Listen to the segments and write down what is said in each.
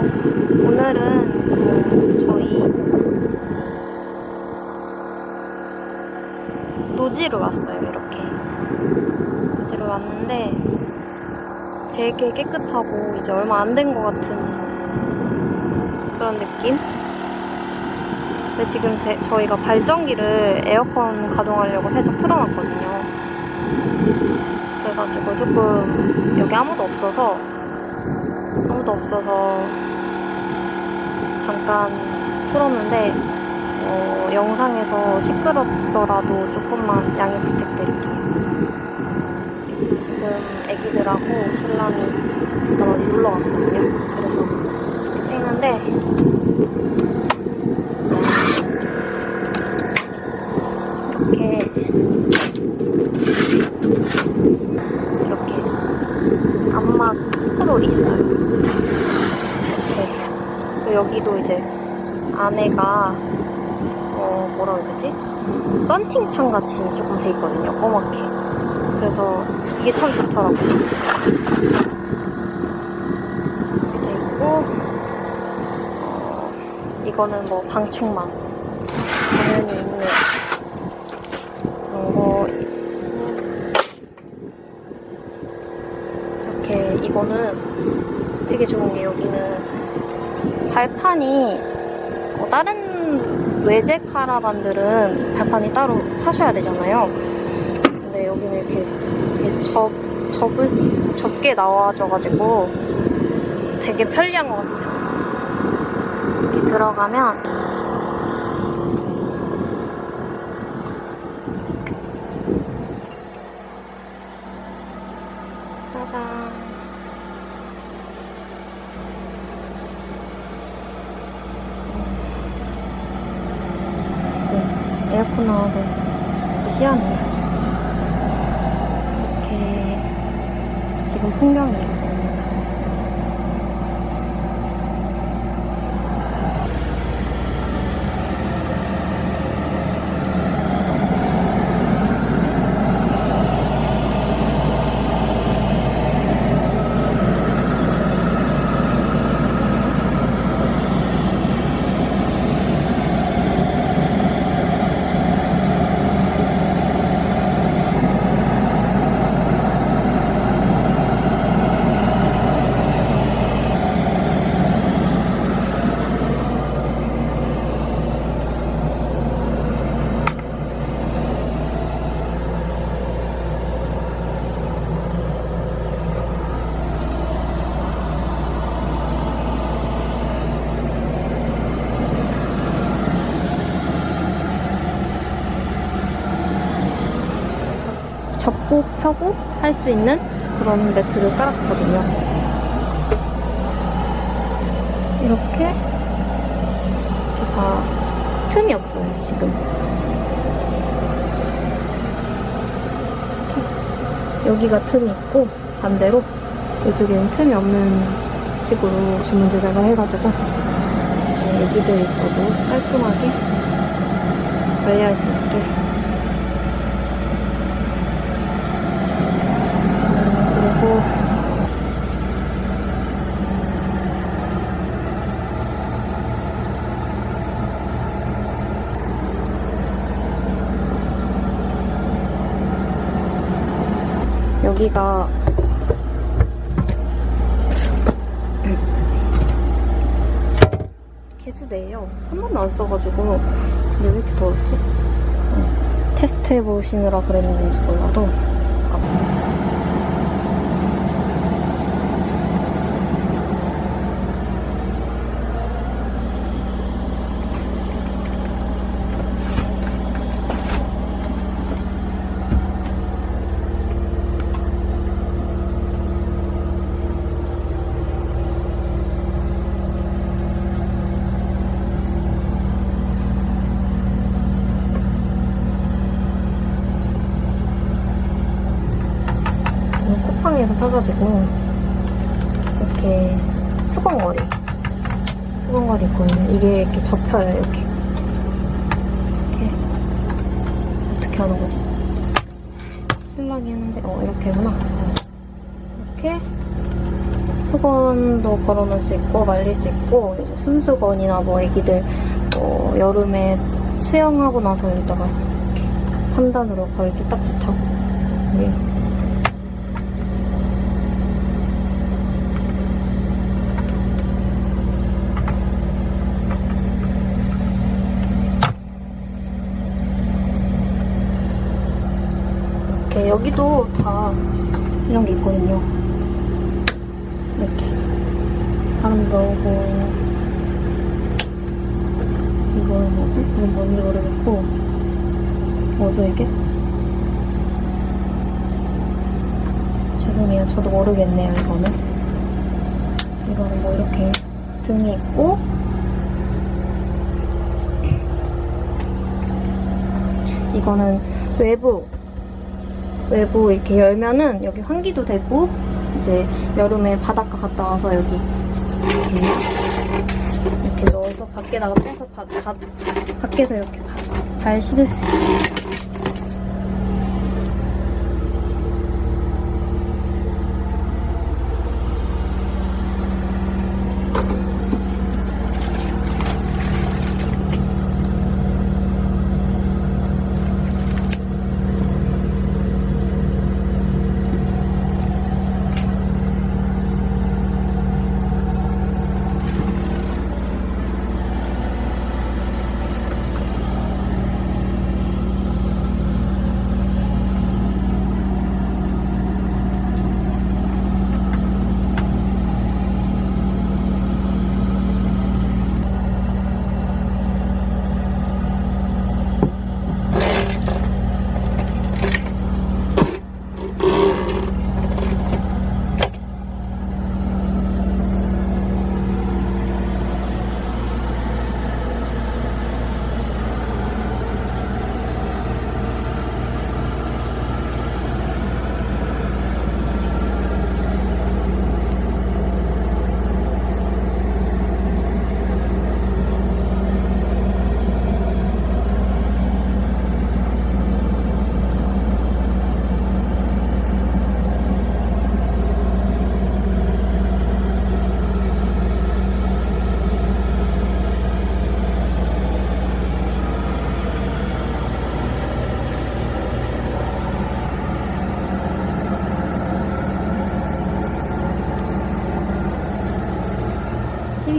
오늘은 뭐 저희 노지로 왔어요, 이렇게. 노지로 왔는데 되게 깨끗하고 이제 얼마 안 된 것 같은 그런 느낌? 근데 지금 제, 저희가 발전기를 에어컨 가동하려고 살짝 틀어놨거든요. 그래가지고 조금 여기 아무도 없어서 아무도 없어서 잠깐 틀었는데 어, 영상에서 시끄럽더라도 조금만 양해 부탁드릴게요. 지금 애기들하고 신랑이 잠깐 어디 놀러 갔거든요. 그래서 찍는데 이렇게 이렇게 암막 스크롤이 있어요. 이렇게 여기도 이제 안에가 어 뭐라 해야 되지? 썬팅 창 같이 조금 돼 있거든요. 꼬맣게. 그래서 이게 참 좋더라고요. 이렇게 돼 있고 어, 이거는 뭐 방충망 당연히 있는 그런 거 이렇게 이거는 되게 좋은 게 여기는 발판이 어, 다른 외제 카라반들은 발판이 따로 사셔야 되잖아요. 근데 여기는 이렇게, 접, 접을, 접게 나와줘가지고 되게 편리한 것 같아요. 이렇게 들어가면 짜잔. 에어컨 나와서 시원해요. 이렇게 지금 풍경이 이렇습니다. 접고 펴고 할 수 있는 그런 매트를 깔았거든요. 이렇게 이렇게 다 틈이 없어요, 지금. 여기가 틈이 있고 반대로 이쪽에는 틈이 없는 식으로 주문 제작을 해가지고 여기들 있어도 깔끔하게 관리할 수 있게 그리고 여기가 개수대예요. 한 번도 안 써가지고 근데 왜 이렇게 더웠지? 어, 테스트 해보시느라 그랬는지 몰라도 사가지고 이렇게 수건걸이 수건걸이 있거든요. 이게 이렇게 접혀요. 이렇게 이렇게 어떻게 하는 거지? 신랑이 했는데 어 이렇게구나. 이렇게 수건도 걸어놓을 수 있고 말릴 수 있고 이제 손수건이나 뭐 애기들 뭐 여름에 수영하고 나서 여기다가 이렇게 3단으로 걸기 딱 좋죠. 네. 여기도 다 이런 게 있거든요. 이렇게 바람 넣고 이거는 뭐지? 이건 뭔지 모르겠고 뭐죠 이게? 죄송해요. 저도 모르겠네요 이거는. 이거는 뭐 이렇게 등이 있고 이거는 외부 외부 이렇게 열면은 여기 환기도 되고 이제 여름에 바닷가 갔다 와서 여기 이렇게 이렇게 넣어서 밖에다가 빼서 바, 바, 밖에서 이렇게 바- 발 씻을 수 있어요.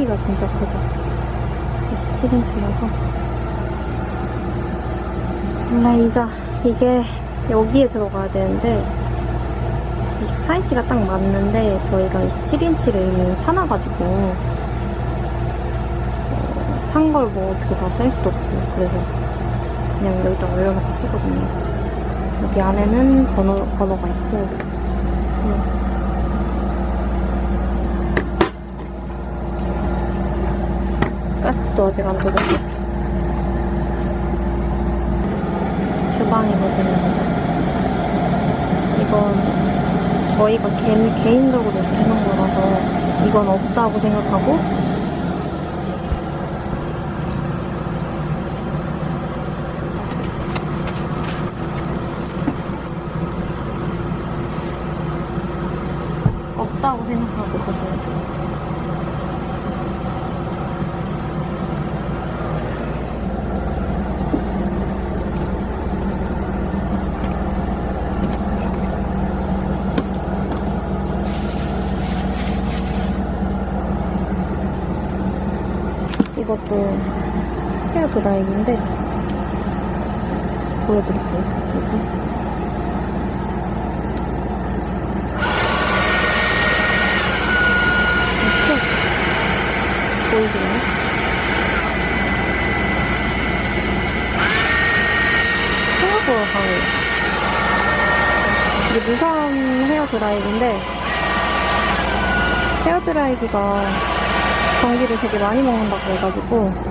TV가 진짜 크죠. 27인치라서. 원래 이자 이게 여기에 들어가야 되는데 24인치가 딱 맞는데 저희가 27인치를 이미 사놔가지고 어, 산걸 뭐 어떻게 다쓸 수도 없고 그래서 그냥 여기다 올려놓고 쓰거든요. 여기 안에는 번호, 번호가 있고 음. 가스도 아직 안 뜯었어. 주방에 보시면 이건 저희가 개, 개인적으로 이렇게 해놓은 거라서 이건 없다고 생각하고 보시면 돼요. 이것도 헤어 드라이기인데 보여드릴게요. 이렇게 보이시나요? 생각보다 강해요. 이게 무선 헤어 드라이기인데 헤어 드라이기가 전기를 되게 많이 먹는다고 해가지고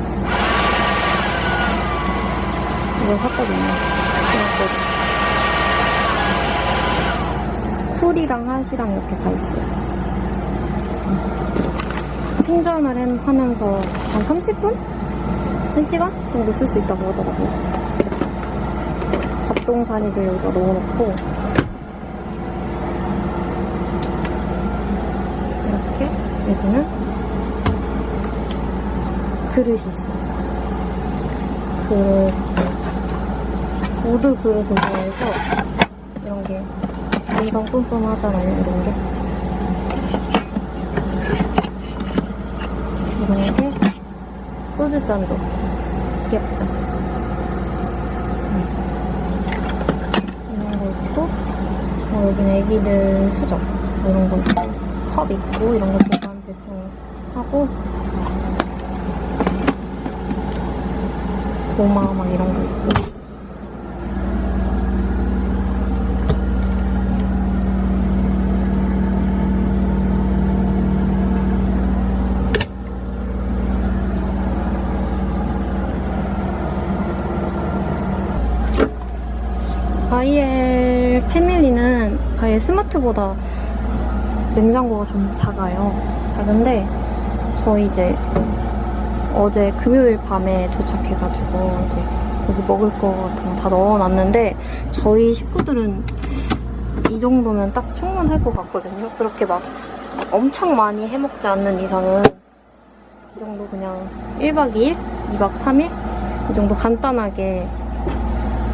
이걸 샀거든요. 그래서 풀이랑 핫이랑 이렇게 다 있어요. 충전을 하면서 한 30분? 1시간 정도 쓸 수 있다고 하더라고요. 잡동사니를 여기다 넣어놓고 이렇게 여기는 그릇이 있어요. 그릇 우드 그릇을 좋아해서 이런 게 완성 뿜뿜하잖아요. 이런 게 이런 게 소주잔도 귀엽죠. 음. 이런 거 있고 어, 여기는 애기들 수저 이런 거 있고 컵 있고 이런 거 보관 대충 하고 고마 막 이런 거 있고 아이엘 패밀리는 스마트보다 냉장고가 좀 작아요. 작은데 저희 이제 어제 금요일 밤에 도착해가지고 이제 여기 먹을 거 같은 거 다 넣어놨는데 저희 식구들은 이 정도면 딱 충분할 것 같거든요. 그렇게 막 엄청 많이 해먹지 않는 이상은 이 정도 그냥 1박 2일, 2박 3일 이 정도 간단하게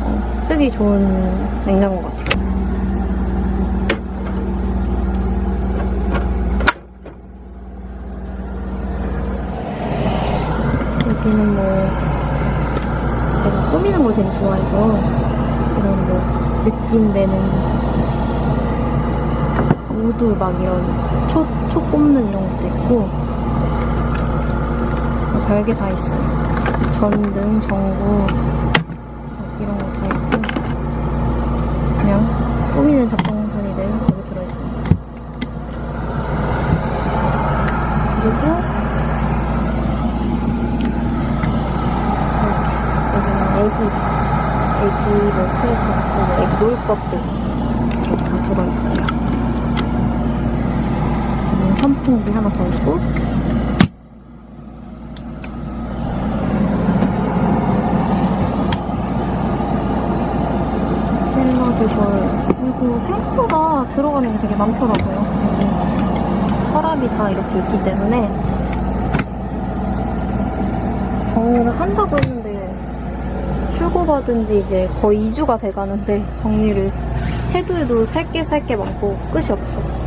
어, 쓰기 좋은 냉장고 같아요. 여기는 뭐 제가 꾸미는 걸 되게 좋아해서 이런 뭐 느낌 내는 우드 막 이런 초, 초 꼽는 이런 것도 있고 뭐 별게 다 있어요. 전등, 전구 이런 거 다 있고 그냥 꾸미는 작동판이들 여기 들어있습니다. 그리고 여기는 애기, 애기 뭐 플레이박스, 것들 이렇게 다 들어있어요. 여기는 선풍기 하나 더 있고 샐러드 볼 그리고 생각보다 들어가는 게 되게 많더라고요. 서랍이 다 이렇게 있기 때문에 정리를 한다고 출고받은 지 이제 거의 2주가 돼가는데 정리를 해도 해도 살 게 살 게 많고 끝이 없어.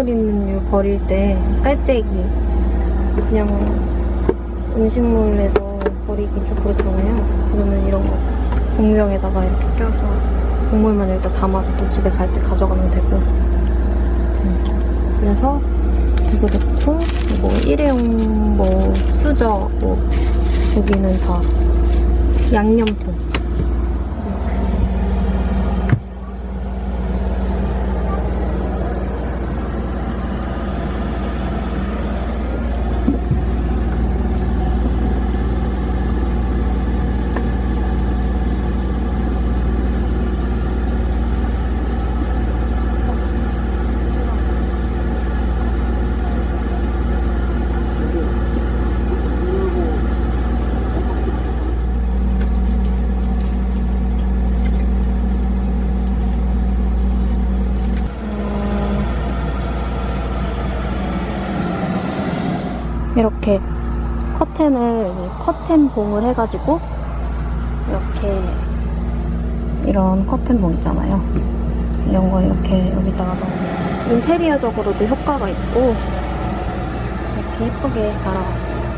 국물 있는 류 버릴 때 깔때기 그냥 음식물에서 버리기 좀 그렇잖아요. 그러면 이런 거 공병에다가 이렇게 껴서 국물만 일단 담아서 또 집에 갈 때 가져가면 되고 음. 그래서 이거 넣고 뭐 일회용 뭐 수저 뭐 여기는 다 양념통 이렇게 커튼을 커튼 봉을 해가지고 이렇게 이런 커튼 봉 있잖아요. 이런 걸 이렇게 여기다가 넣으면 인테리어적으로도 효과가 있고 이렇게 예쁘게 달아봤어요.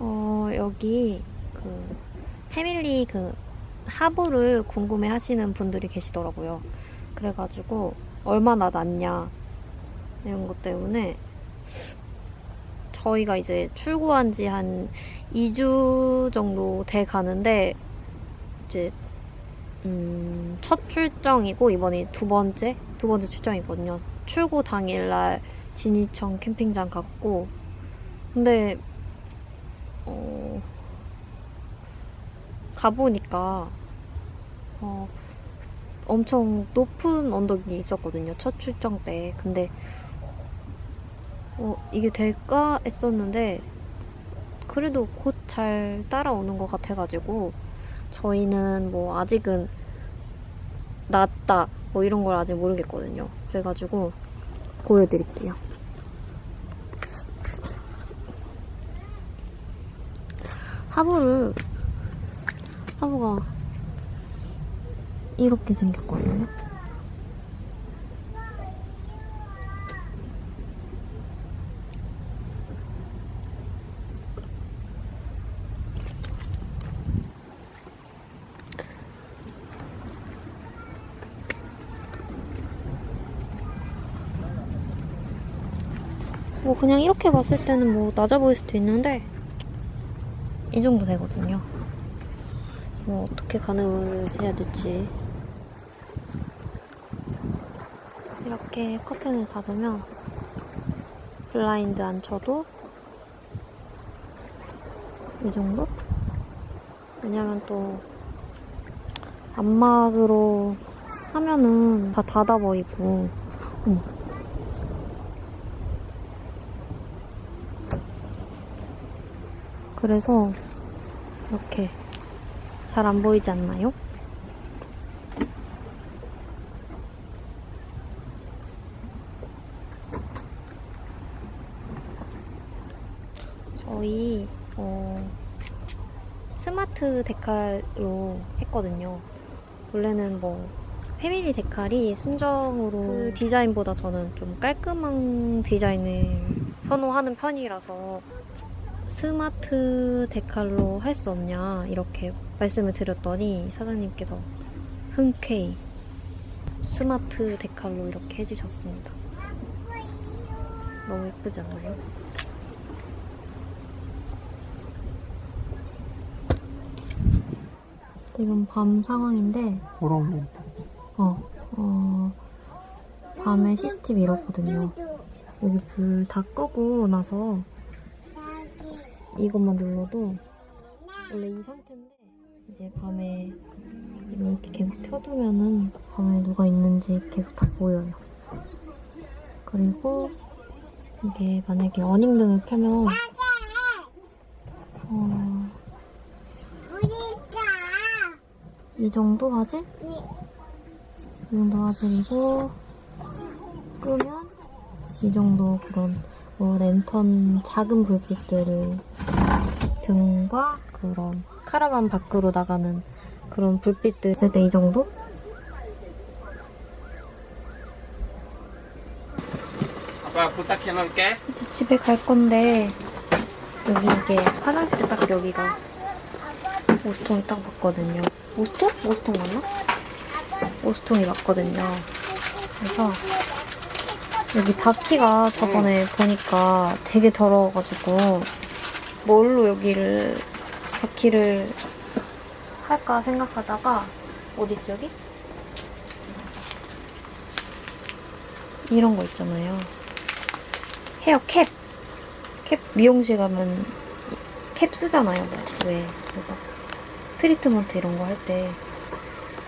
어 여기 그 패밀리 그 하부를 궁금해 하시는 분들이 계시더라고요. 그래가지고 얼마나 낮냐 이런 것 때문에 저희가 이제 출고한 지 한 2주 정도 돼 가는데 이제 음, 첫 출정이고 이번이 두 번째 두 번째 출정이거든요. 출고 당일날 진이청 캠핑장 갔고 근데 어, 가보니까 어, 엄청 높은 언덕이 있었거든요. 첫 출정 때. 근데 어, 이게 될까 했었는데 그래도 곧 잘 따라오는 것 같아가지고 저희는 뭐 아직은 낫다 뭐 이런 걸 아직 모르겠거든요. 그래가지고 보여드릴게요. 하부를 하부가 이렇게 생겼거든요. 그냥 이렇게 봤을 때는 뭐 낮아 보일 수도 있는데 이 정도 되거든요. 뭐 어떻게 가늠을 해야 될지 이렇게 커튼을 닫으면 블라인드 안 쳐도 이 정도? 왜냐면 또 안막으로 하면은 다 닫아 버리고 어 그래서 이렇게 잘 안 보이지 않나요? 저희 어, 스마트 데칼로 했거든요. 원래는 뭐 패밀리 데칼이 순정으로 그 디자인보다 저는 좀 깔끔한 디자인을 선호하는 편이라서 스마트 데칼로 할 수 없냐 이렇게 말씀을 드렸더니 사장님께서 흔쾌히 스마트 데칼로 이렇게 해주셨습니다. 너무 예쁘지 않나요? 지금 밤 상황인데 그런 멘트. 어, 어, 밤에 CCTV 이렇거든요. 여기 불 다 끄고 나서 이것만 눌러도 원래 이 상태인데 이제 밤에 이렇게 계속 켜두면은 밤에 누가 있는지 계속 다 보여요. 그리고 이게 만약에 어닝등을 켜면 어, 이 정도 화질? 이 정도 화질이고 끄면 이 정도 그런 뭐 랜턴 작은 불빛들을 등과 그런 카라반 밖으로 나가는 그런 불빛들 있을 때 이 정도? 아빠 부탁해 놓을게. 이제 집에 갈 건데 여기 이게 화장실이 딱 여기가 오스통이 딱 맞거든요. 오스통? 오스통 맞나? 오스통이 맞거든요. 그래서 여기 바퀴가 저번에 보니까 되게 더러워가지고 뭘로 여기를 바퀴를 할까 생각하다가 어딨지 여기? 이런 거 있잖아요. 헤어 캡. 캡 미용실 가면 캡 쓰잖아요. 뭐, 왜 그거 트리트먼트 이런 거 할 때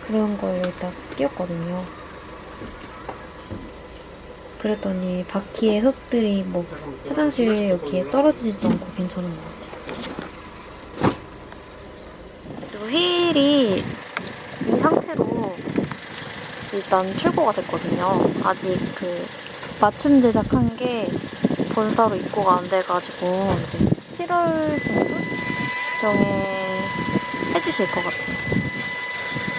그런 걸 여기다 끼웠거든요. 그랬더니 바퀴에 흙들이 뭐 화장실 여기에 떨어지지도 않고 괜찮은 것 같아요. 그리고 휠이 이 상태로 일단 출고가 됐거든요. 아직 그 맞춤 제작한 게 본사로 입고가 안 돼가지고 이제 7월 중순경에 해주실 것 같아요.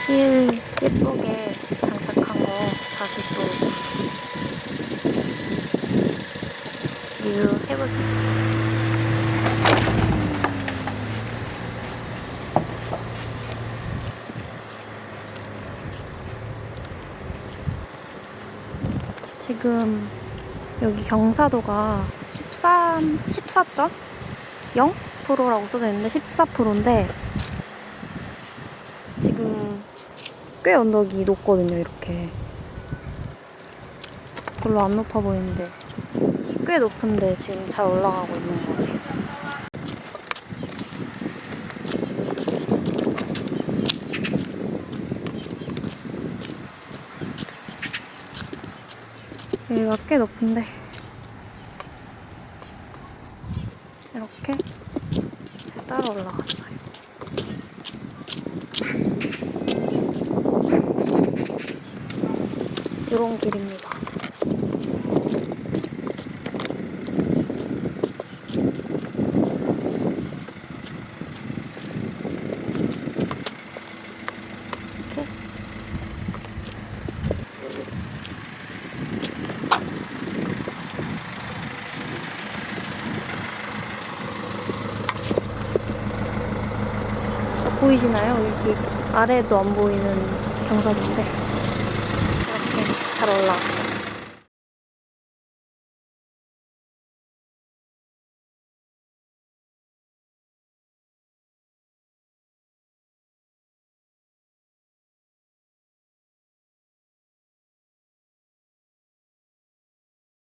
힐 예쁘게 장착한 거 다시 또 리뷰해볼게요. 지금 여기 경사도가 13, 14.0%라고 써져 있는데 14%인데 지금 꽤 언덕이 높거든요, 이렇게. 별로 안 높아 보이는데 꽤 높은데 지금 잘 올라가고 있는 것 같아요. 여기가 꽤 높은데 이렇게 잘 따라 올라갔어요. 이런 길입니다. 이렇게. 보이시나요? 여기 아래도 안 보이는 경사도인데 이렇게 잘 올라왔어요.